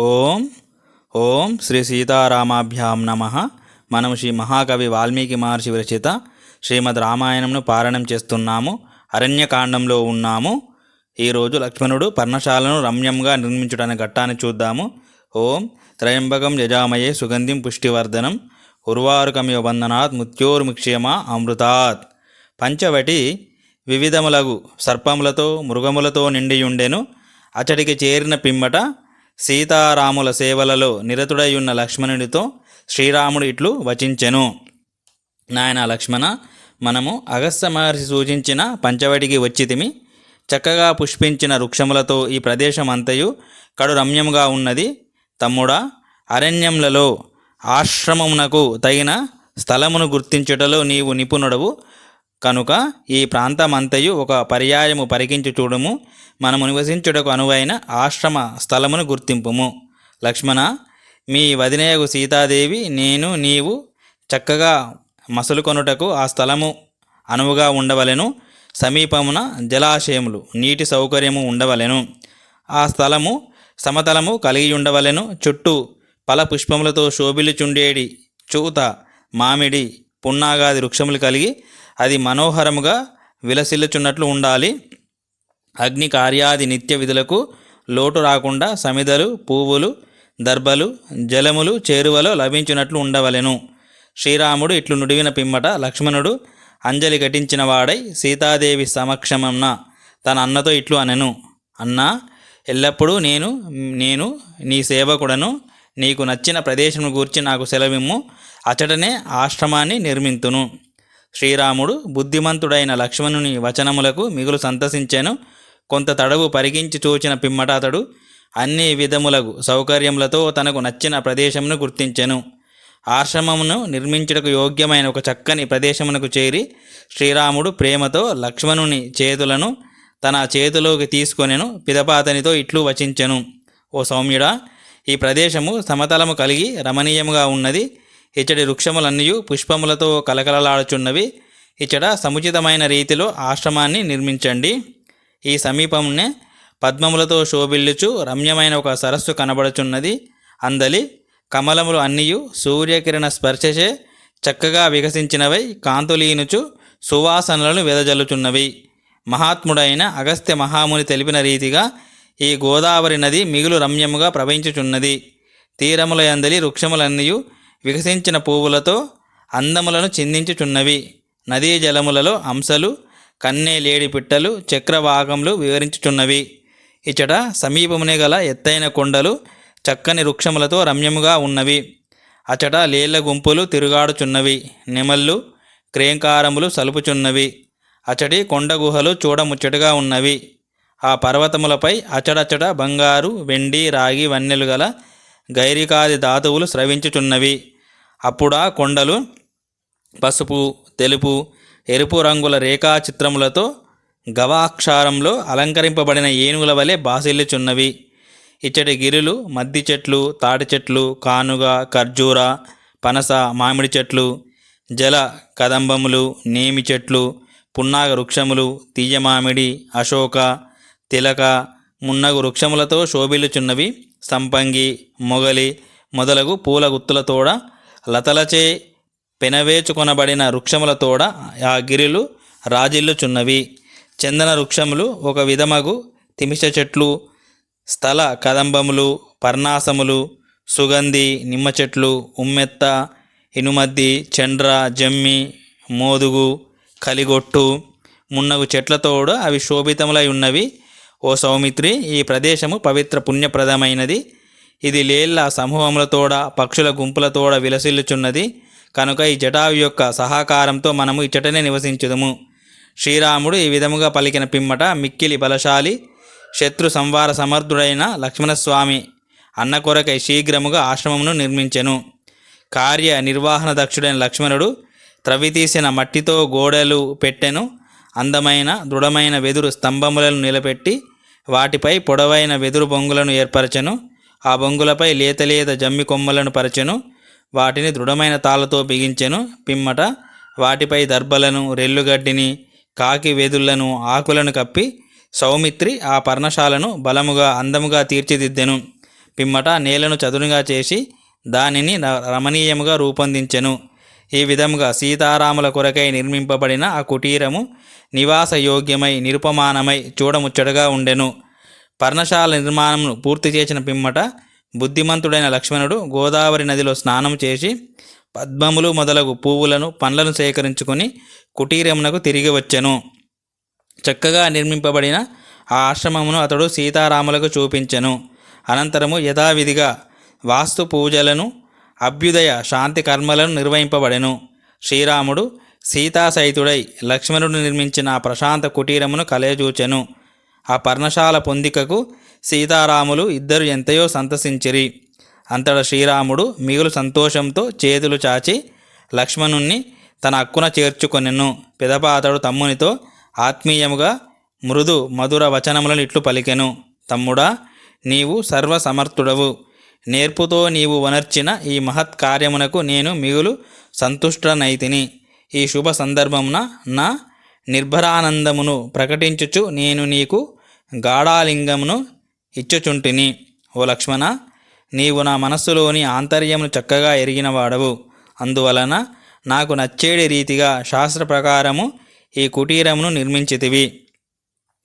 ఓం ఓం శ్రీ సీతారామాభ్యాం నమ. మనం శ్రీ మహాకవి వాల్మీకి మహర్షి విరచిత శ్రీమద్ రామాయణంను పారాయణం చేస్తున్నాము. అరణ్యకాండంలో ఉన్నాము. ఈరోజు లక్ష్మణుడు పర్ణశాలను రమ్యంగా నిర్మించుటనే ఘట్టాన్ని చూద్దాము. ఓం త్రయంబకం యజామయే సుగంధిం పుష్టివర్ధనం. ఉర్వారుకమివ బంధనాత్ మృత్యోర్ముక్షేమ అమృతాత్. పంచవటి వివిధములగు సర్పములతో మృగములతో నిండియుండెను. అతడికి చేరిన పిమ్మట సీతారాముల సేవలలో నిరతుడైయున్న లక్ష్మణుడితో శ్రీరాముడు ఇట్లు వచించెను. నాయన లక్ష్మణ మనము అగస్త్య మహర్షి సూచించిన పంచవటికి వచ్చితిమి. చక్కగా పుష్పించిన వృక్షములతో ఈ ప్రదేశం అంతయు కడు రమ్యముగా ఉన్నది. తమ్ముడా అరణ్యములలో ఆశ్రమమునకు తగిన స్థలమును గుర్తించుటలో నీవు నిపుణుడవు. కనుక ఈ ప్రాంతమంతయు ఒక పర్యాయము పరికించి చూడము. మనము నివసించుటకు అనువైన ఆశ్రమ స్థలమును గుర్తింపుము. లక్ష్మణ మీ వదినయగు సీతాదేవి నేను నీవు చక్కగా మసలుకొనుటకు ఆ స్థలము అనువుగా ఉండవలెను. సమీపమున జలాశయములు నీటి సౌకర్యము ఉండవలెను. ఆ స్థలము సమతలము కలిగి ఉండవలెను చుట్టూ పల పుష్పములతో శోభిలుచుండేడి చూత మామిడి పున్నాగాది వృక్షములు కలిగి అది మనోహరముగా విలసిల్లుచున్నట్లు ఉండాలి. అగ్ని కార్యాది నిత్య విధులకు లోటు రాకుండా సమిదలు పువ్వులు దర్భలు జలములు చేరువలో లభించినట్లు ఉండవలెను. శ్రీరాముడు ఇట్లు నుడివిన పిమ్మట లక్ష్మణుడు అంజలి ఘటించిన వాడై సీతాదేవి సమక్షమన్న తన అన్నతో ఇట్లు అనెను. అన్నా ఎల్లప్పుడూ నేను నేను నీ సేవకుడను నీకు నచ్చిన ప్రదేశం గూర్చి నాకు సెలవిమ్ము. అచటనే ఆశ్రమాన్ని నిర్మింతును. శ్రీరాముడు బుద్ధిమంతుడైన లక్ష్మణుని వచనములకు మిగులు సంతసించెను. కొంత తడవు పరిగించి చూచిన పిమ్మట అతడు అన్ని విధములగు సౌకర్యములతో తనకు నచ్చిన ప్రదేశమును గుర్తించెను. ఆశ్రమమును నిర్మించుటకు యోగ్యమైన ఒక చక్కని ప్రదేశమునకు చేరి శ్రీరాముడు ప్రేమతో లక్ష్మణుని చేతులను తన చేతిలోకి తీసుకొనెను పిదపాతనితో ఇట్లు వచించెను. ఓ సౌమ్యుడా ఈ ప్రదేశము సమతలము కలిగి రమణీయముగా ఉన్నది. ఇచ్చటి వృక్షములన్నీ పుష్పములతో కలకలలాడుచున్నవి. ఇచ్చట సముచితమైన రీతిలో ఆశ్రమాన్ని నిర్మించండి. ఈ సమీపంనే పద్మములతో శోభిల్లుచు రమ్యమైన ఒక సరస్సు కనబడుచున్నది. అందలి కమలములు అన్నియు సూర్యకిరణ స్పర్శచే చక్కగా వికసించినవై కాంతులీనుచు సువాసనలను వెదజల్లుచున్నవి. మహాత్ముడైన అగస్త్య మహాముని తెలిపిన రీతిగా ఈ గోదావరి నది మిగులు రమ్యముగా ప్రవహించుచున్నది. తీరముల యందలి వృక్షములన్నీయు వికసించిన పువ్వులతో అందములను చిందించుచున్నవి. నదీ జలములలో అంశలు కన్నే లేడి పిట్టలు చక్రవాగములు వివరించుచున్నవి. ఇచ్చట సమీపమునే గల ఎత్తైన కొండలు చక్కని వృక్షములతో రమ్యముగా ఉన్నవి. అచట లేళ్ళ గుంపులు తిరుగాడుచున్నవి. నెమళ్ళు క్రేంకారములు సలుపుచున్నవి. అచటి కొండ గుహలు చూడముచ్చటగా ఉన్నవి. ఆ పర్వతములపై అచడచట బంగారు వెండి రాగి వన్నెలు గల గైరికాది ధాతువులు స్రవించుచున్నవి. అప్పుడా కొండలు పసుపు తెలుపు ఎరుపు రంగుల రేఖాచిత్రములతో గవాక్షారంలో అలంకరింపబడిన ఏనుగుల వలె బాసిల్లుచున్నవి. ఇచ్చటి గిరులు మద్ది చెట్లు తాటి చెట్లు కానుగ ఖర్జూర పనస మామిడి చెట్లు జల కదంబములు నేమి చెట్లు పున్నాగ వృక్షములు తీయమామిడి అశోక తిలక మున్నగు వృక్షములతో శోభిల్లుచున్నవి. సంపంగి మొగలి మొదలగు పూల గుత్తులతోడ లతలచే పెనవేచుకొనబడిన వృక్షములతోడ ఆ గిరిలు రాజిల్లుచున్నవి. చందన వృక్షములు ఒక విధమగు తిమిష చెట్లు స్థల కదంబములు పర్ణాసములు సుగంధి నిమ్మ చెట్లు ఉమ్మెత్త ఇనుమద్ది చండ్ర జమ్మి మోదుగు కలిగొట్టు మున్నగు చెట్లతోడు అవి శోభితములై ఉన్నవి. ఓ సౌమిత్రి ఈ ప్రదేశము పవిత్ర పుణ్యప్రదమైనది. ఇది లేళ్ళ సమూహములతోడ పక్షుల గుంపులతోడ విలసిల్లుచున్నది. కనుక ఈ జటావు యొక్క సహకారంతో మనము ఇచ్చటనే నివసించుదము. శ్రీరాముడు ఈ విధముగా పలికిన పిమ్మట మిక్కిలి బలశాలి శత్రు సంవార సమర్థుడైన లక్ష్మణస్వామి అన్న కొరకై శీఘ్రముగా ఆశ్రమమును నిర్మించెను. కార్య నిర్వహణ దక్షుడైన లక్ష్మణుడు త్రవితీసిన మట్టితో గోడలు పెట్టెను అందమైన దృఢమైన వెదురు స్తంభములను నిలబెట్టి వాటిపై పొడవైన వెదురు బొంగులను ఏర్పరచెను. ఆ బొంగులపై లేత లేత జమ్మి కొమ్మలను పరచెను. వాటిని దృఢమైన తాళ్ళతో బిగించెను. పిమ్మట వాటిపై దర్భలను రెల్లుగడ్డిని కాకి వెదుళ్ళను ఆకులను కప్పి సౌమిత్రి ఆ పర్ణశాలను బలముగా అందముగా తీర్చిదిద్దెను. పిమ్మట నేలను చదునుగా చేసి దానిని ర- రమణీయముగా రూపొందించెను. ఈ విధముగా సీతారాముల కొరకై నిర్మింపబడిన ఆ కుటీరము నివాసయోగ్యమై నిరుపమానమై చూడముచ్చటగా ఉండెను. పర్ణశాల నిర్మాణమును పూర్తి చేసిన పిమ్మట బుద్ధిమంతుడైన లక్ష్మణుడు గోదావరి నదిలో స్నానం చేసి పద్మములు మొదలగు పువ్వులను పండ్లను సేకరించుకొని కుటీరమునకు తిరిగి వచ్చెను. చక్కగా నిర్మింపబడిన ఆ ఆశ్రమమును అతడు సీతారాములకు చూపించెను. అనంతరము యథావిధిగా వాస్తు పూజలను అభ్యుదయ శాంతి కర్మలను నిర్వహింపబడెను. శ్రీరాముడు సీతాసహితుడై లక్ష్మణుడు నిర్మించిన ఆ ప్రశాంత కుటీరమును కలయజూచెను. ఆ పర్ణశాల పొందికకు సీతారాములు ఇద్దరు ఎంతయో సంతసించిరి. అంతట శ్రీరాముడు మిగులు సంతోషంతో చేతులు చాచి లక్ష్మణుణ్ణి తన హక్కున చేర్చుకొనెను. పిదపాతడు తమ్మునితో ఆత్మీయముగా మృదు మధుర వచనములను ఇట్లు పలికెను. తమ్ముడా నీవు సర్వసమర్థుడవు. నేర్పుతో నీవు వనర్చిన ఈ మహత్ కార్యమునకు నేను మిగులు సంతుష్టనైతిని ఈ శుభ సందర్భమున నా నిర్భరానందమును ప్రకటించుచు నేను నీకు గాఢాలింగమును ఇచ్చుచుంటిని. ఓ లక్ష్మణ నీవు నా మనస్సులోని ఆంతర్యమును చక్కగా ఎరిగినవాడవు. అందువలన నాకు నచ్చేడి రీతిగా శాస్త్ర ప్రకారము ఈ కుటీరమును నిర్మించితివి.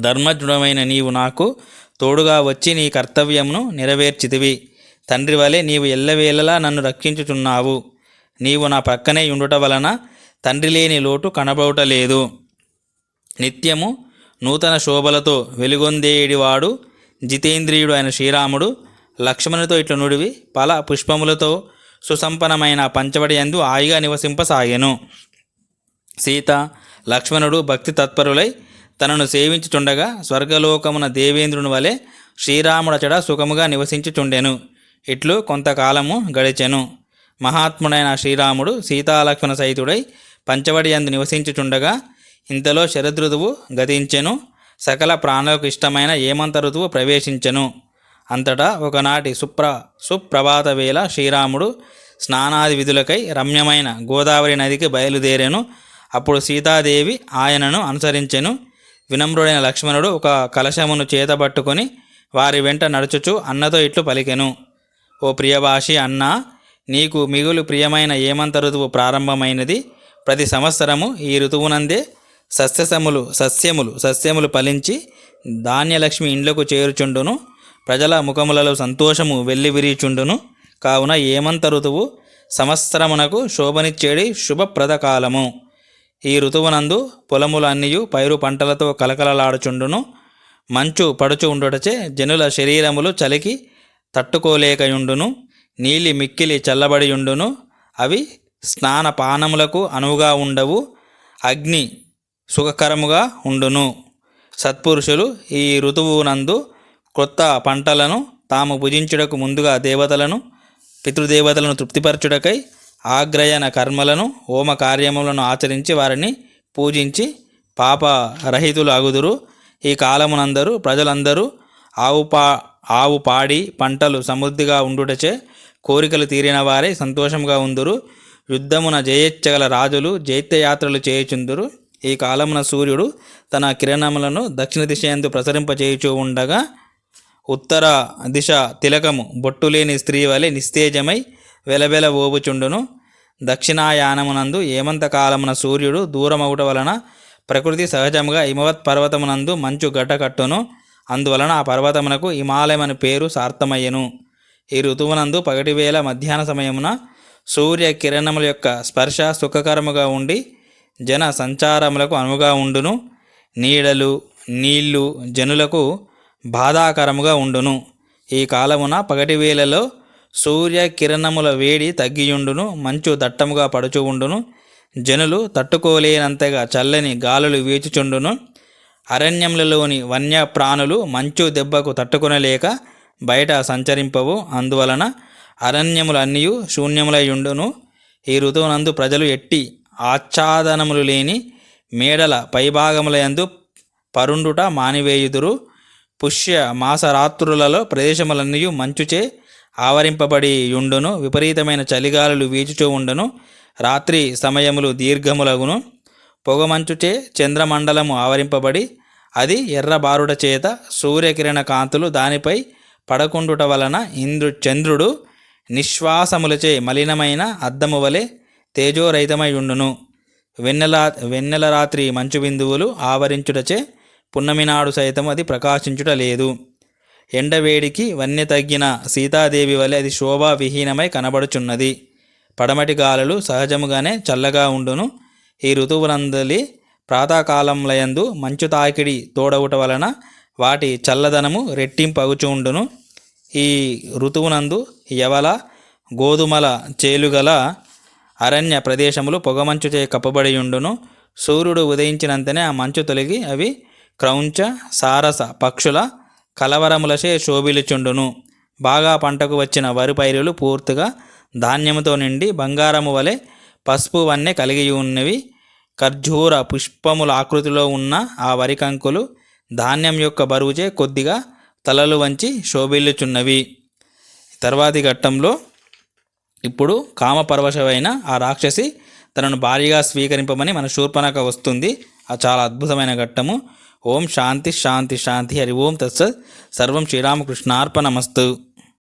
ధర్మజ్ఞుడమైన నీవు నాకు తోడుగా వచ్చి నీ కర్తవ్యమును నెరవేర్చితివి. తండ్రి వలె నీవు ఎల్లవేళలా నన్ను రక్షించుచున్నావు. నీవు నా ప్రక్కనే ఉండుట వలన తండ్రి లేని లోటు కనబడటలేదు నిత్యము నూతన శోభలతో వెలుగొందేయుడివాడు జితేంద్రియుడు అయిన శ్రీరాముడు లక్ష్మణుతో ఇట్లు నుడివి పల పుష్పములతో సుసంపన్నమైన పంచవడి యందు హాయిగా నివసింపసాగెను. సీత లక్ష్మణుడు భక్తి తత్పరులై తనను సేవించుచుండగా స్వర్గలోకమున దేవేంద్రుని వలె శ్రీరాముడచడ సుఖముగా నివసించుచుండెను. ఇట్లు కొంతకాలము గడిచెను. మహాత్ముడైన శ్రీరాముడు సీతాలక్ష్మణ సహితుడై పంచవడి అందు నివసించుచుండగా ఇంతలో శరదృతువు గతించెను. సకల ప్రాణులకు ఇష్టమైన ఏమంత ఋతువు ప్రవేశించెను. అంతటా ఒకనాటి సుప్ర సుప్రభాత వేళ శ్రీరాముడు స్నానాది విధులకై రమ్యమైన గోదావరి నదికి బయలుదేరెను. అప్పుడు సీతాదేవి ఆయనను అనుసరించెను. వినమ్రుడైన లక్ష్మణుడు ఒక కలశమును చేతబట్టుకొని వారి వెంట నడుచుచు అన్నతో ఇట్లు పలికెను. ఓ ప్రియభాషి అన్నా నీకు మిగులు ప్రియమైన ఏమంత ఋతువు ప్రారంభమైనది. ప్రతి సంవత్సరము ఈ ఋతువునందే సస్యసములు సస్యములు సస్యములు ఫలించి ధాన్యలక్ష్మి ఇండ్లకు చేరుచుండును. ప్రజల ముఖములలో సంతోషము వెల్లివిరిచుండును కావున ఏమంత ఋతువు సంవత్సరమునకు శోభనిచ్చేడి శుభప్రద కాలము. ఈ ఋతువునందు పొలములన్నీయు పైరు పంటలతో కలకలలాడుచుండును. మంచు పడుచు ఉండుటచే జనుల శరీరములు చలికి తట్టుకోలేకయుండును నీలి మిక్కిలి చల్లబడియుండును అవి స్నాన పానములకు అనువుగా ఉండవు అగ్ని సుఖకరముగా ఉండును. సత్పురుషులు ఈ ఋతువునందు కొత్త పంటలను తాము భుజించుటకు ముందుగా దేవతలను పితృదేవతలను తృప్తిపరచుటకై ఆగ్రయణ కర్మలను హోమ కార్యములను ఆచరించి వారిని పూజించి పాప రహితులు అగుదురు. ఈ కాలమునందరూ ప్రజలందరూ ఆవు పా ఆవు పాడి పంటలు సమృద్ధిగా ఉండుటచే కోరికలు తీరిన వారే సంతోషంగా ఉందురు. యుద్ధమున జయచ్చగల రాజులు జైత్యయాత్రలు చేయుచుందురు. ఈ కాలమున సూర్యుడు తన కిరణములను దక్షిణ దిశయందు ప్రసరింపచేయుచూ ఉండగా ఉత్తర దిశ తిలకము బొట్టులేని స్త్రీ వలె నిస్తేజమై వెలవెల ఓబుచుండును. దక్షిణాయానమునందు ఏమంత కాలమున సూర్యుడు దూరమవుట వలన ప్రకృతి సహజముగా హిమవత్ పర్వతమునందు మంచు గడ్డకట్టును అందువలన ఆ పర్వతమునకు హిమాలయమని పేరు సార్థమయ్యను. ఈ ఋతువునందు పగటివేళ మధ్యాహ్న సమయమున సూర్య కిరణముల యొక్క స్పర్శ సుఖకరముగా ఉండి జన సంచారములకు అనువుగా ఉండును. నీడలు నీళ్ళు జనులకు బాధాకరముగా ఉండును. ఈ కాలమున పగటి వేళలో సూర్య కిరణముల వేడి తగ్గియుండును మంచు దట్టముగా పడుచు ఉండును. జనులు తట్టుకోలేనంతగా చల్లని గాలులు వీచుచుండును. అరణ్యములలోని వన్య ప్రాణులు మంచు దెబ్బకు తట్టుకునలేక బయట సంచరింపవు. అందువలన అరణ్యములన్నీ శూన్యములయుండును. ఈ ఋతువునందు ప్రజలు ఎట్టి ఆచ్ఛాదనములు లేని మేడల పైభాగములయందు పరుండుట మానివేయుదురు. పుష్య మాసరాత్రులలో ప్రదేశములన్నీ మంచుచే ఆవరింపబడి యుండును విపరీతమైన చలిగాలులు వీచుచూ ఉండును. రాత్రి సమయములు దీర్ఘములగును. పొగమంచుచే చంద్రమండలము ఆవరింపబడి అది ఎర్రబారుట చేత సూర్యకిరణ కాంతులు దానిపై పడకుండుట వలన ఇంద్రు చంద్రుడు నిశ్వాసములచే మలినమైన అద్దము వలె తేజోరహితమై ఉండును. వెన్నెల వెన్నెల రాత్రి మంచు బిందువులు ఆవరించుటచే పున్నమి నాడు సైతం అది ప్రకాశించుట లేదు. ఎండవేడికి వన్య తగ్గిన సీతాదేవి వలె అది శోభావిహీనమై కనబడుచున్నది. పడమటి గాలులు సహజముగానే చల్లగా ఉండును. ఈ ఋతువులందలి ప్రాతకాలంలయందు మంచు తాకిడి తోడవుట వలన వాటి చల్లదనము రెట్టింపగుచు ఉండును ఈ ఋతువునందు యవల గోధుమల చేలుగల అరణ్య ప్రదేశములు పొగమంచుచే కప్పబడి ఉండును సూర్యుడు ఉదయించినంతనే ఆ మంచు తొలగి అవి క్రౌంచ సారస పక్షుల కలవరములచే శోభిలుచుండును. బాగా పంటకు వచ్చిన వరి పైరులు పూర్తిగా ధాన్యముతో నిండి బంగారము వలె పసుపు వన్నె కలిగి ఉన్నవి. ఖర్జూర పుష్పముల ఆకృతిలో ఉన్న ఆ వరి కంకులు ధాన్యం యొక్క బరువుచే కొద్దిగా తలలు వంచి శోభిల్లుచున్నవి. తర్వాతి ఘట్టంలో ఇప్పుడు కామపరవశమైన ఆ రాక్షసి తనను భారీగా స్వీకరింపమని మన శూర్పణక వస్తుంది. ఆ చాలా అద్భుతమైన ఘట్టము. ఓం శాంతి శాంతి శాంతి. హరి ఓం తత్సత్. సర్వం శ్రీరామకృష్ణార్పణమస్తు.